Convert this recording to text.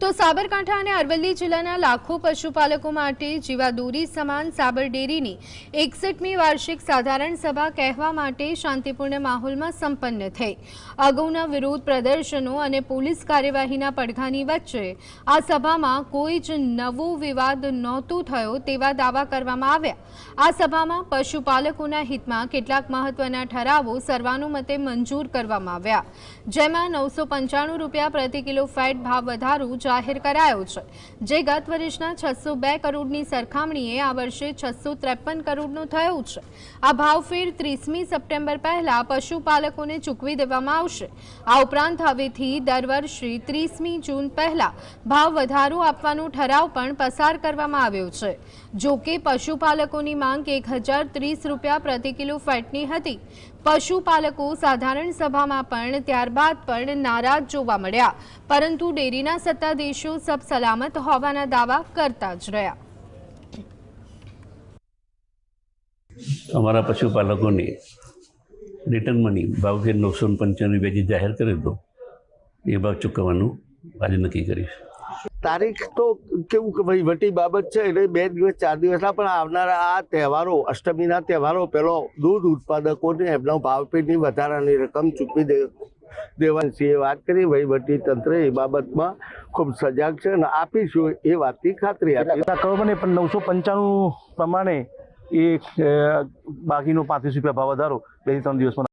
તો સાબરકાંઠા અને અરવલ્લી જિલ્લાના લાખો પશુપાલકો માટે જીવાદોરી સમાન સાબર ડેરીની એકસઠમી વાર્ષિક સાધારણ સભા કહેવા માટે શાંતિપૂર્ણ માહોલમાં સંપન્ન થઈ. અગાઉના વિરોધ પ્રદર્શનો અને પોલીસ કાર્યવાહીના પડઘાની વચ્ચે આ સભામાં કોઈ જ નવો વિવાદ નહોતો થયો તેવા દાવા કરવામાં આવ્યા. આ સભામાં પશુપાલકોના હિતમાં કેટલાક મહત્વના ઠરાવો સર્વાનુમતે મંજૂર કરવામાં આવ્યા. જેમાં નવસો રૂપિયા પ્રતિ કિલો ફેટ ભાવ વધારો જાહેર કરાયો છે. જે ગત વર્ષના છસો બે કરોડની સરખામણીએ આ વર્ષે છસો ત્રેપન કરોડનું થયું છે. આ ભાવફેર ત્રીસમી સપ્ટેમ્બર પહેલા પશુપાલકોને ચૂકવી દેવામાં આવશે. આ ઉપરાંત હવેથી દર વર્ષે ત્રીસમી જૂન પહેલા ભાવ વધારો આપવાનો ઠરાવ પણ પસાર કરવામાં આવ્યો છે. જો કે પશુપાલકોની માંગ એક હજાર ત્રીસ રૂપિયા પ્રતિ કિલો ફેટની હતી. પશુપાલકો સાધારણ સભામાં પણ ત્યારબાદ પણ નારાજ જોવા મળ્યા. પરંતુ ડેરીના સત્તાધીશો સબ સલામત હોવાના દાવા કરતા જ રહ્યા. અમારા પશુપાલકોને રિટર્ન મની ભાવ કે નવસો પંચાણું રૂપિયા જે જાહેર કર્યો હતો એ ભાવ ચૂકવવાનું આજે નક્કી કરીશ. તારીખ તો કેવું કે વહીવટી બાબત છે એટલે બે દિવસ ચાર દિવસના પણ આવનારા આ તહેવારો અષ્ટમીના તહેવારો પેલો દૂધ ઉત્પાદકોને એમના ભાવપેટની વધારાની રકમ ચૂકવી દે દેવાની છે. એ વાત કરી વહીવટી તંત્ર એ બાબતમાં ખૂબ સજાગ છે અને આપીશું એ વાતની ખાતરી આપી કરોડ ને પણ નવસો પંચાણું પ્રમાણે એ બાકીનો પાંત્રીસ રૂપિયા ભાવ વધારો બે ત્રણ દિવસમાં.